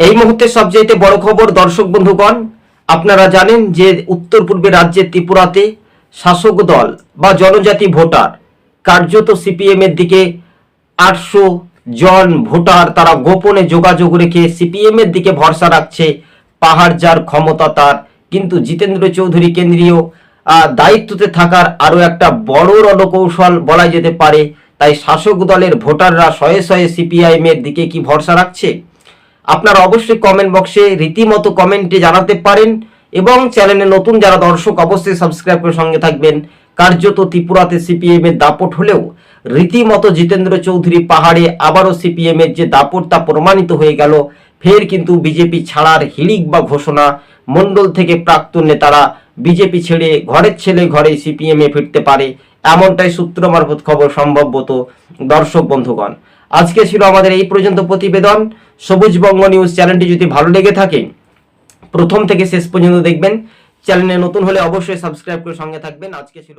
এই মুহূর্তে সবচেয়ে বড় খবর, দর্শক বন্ধুগণ, আপনারা জানেন যে উত্তর পূর্বে রাজ্যের ত্রিপুরাতে শাসক দল বা জনজাতি ভোটার, কার্যত সিপিএম এর দিকে আটশো জন ভোটার তারা গোপনে যোগাযোগ রেখে সিপিএম এর দিকে ভরসা রাখছে। পাহাড় যার ক্ষমতা তার, কিন্তু জিতেন্দ্র চৌধুরী কেন্দ্রীয় দায়িত্বতে থাকার আরও একটা বড় রণকৌশল বলা যেতে পারে। তাই শাসক দলের ভোটাররা শয়ে শয়ে সিপিআইএম এর দিকে কি ভরসা রাখছে? আপনারা অবশ্যই কমেন্ট বক্সে রীতিমতো কমেন্টে জানাতে পারেন এবং চ্যানেলে নতুন যারা দর্শক অবশ্যই সাবস্ক্রাইব করে সঙ্গে থাকবেন। কার্যত ত্রিপুরাতে সিপিএম এর দাপট হলেও রীতিমতো জিতেন্দ্র চৌধুরী পাহাড়ে আবারও সিপিএম এর যে দাপট তা প্রমাণিত হয়ে গেল, ফের কিন্তু বিজেপি ছাড়ার হিড়িক বা ঘোষণা মণ্ডল থেকে প্রাক্তন নেতারা বিজেপি ছেড়ে ঘরের ছেলে ঘরে সিপিএম এ ফিরতে পারে, এমনটাই সূত্র মারফত খবর সম্ভবত দর্শক বন্ধুগণ। আজকে ছিল আমাদের এই পর্যন্ত প্রতিবেদন। সবুজ বঙ্গ নিউজ চ্যানেলটি যদি ভালো লেগে থাকে, প্রথম থেকে শেষ পর্যন্ত দেখবেন। চ্যানেলে নতুন হলে অবশ্যই সাবস্ক্রাইব করে সঙ্গে থাকবেন। আজকে ছিল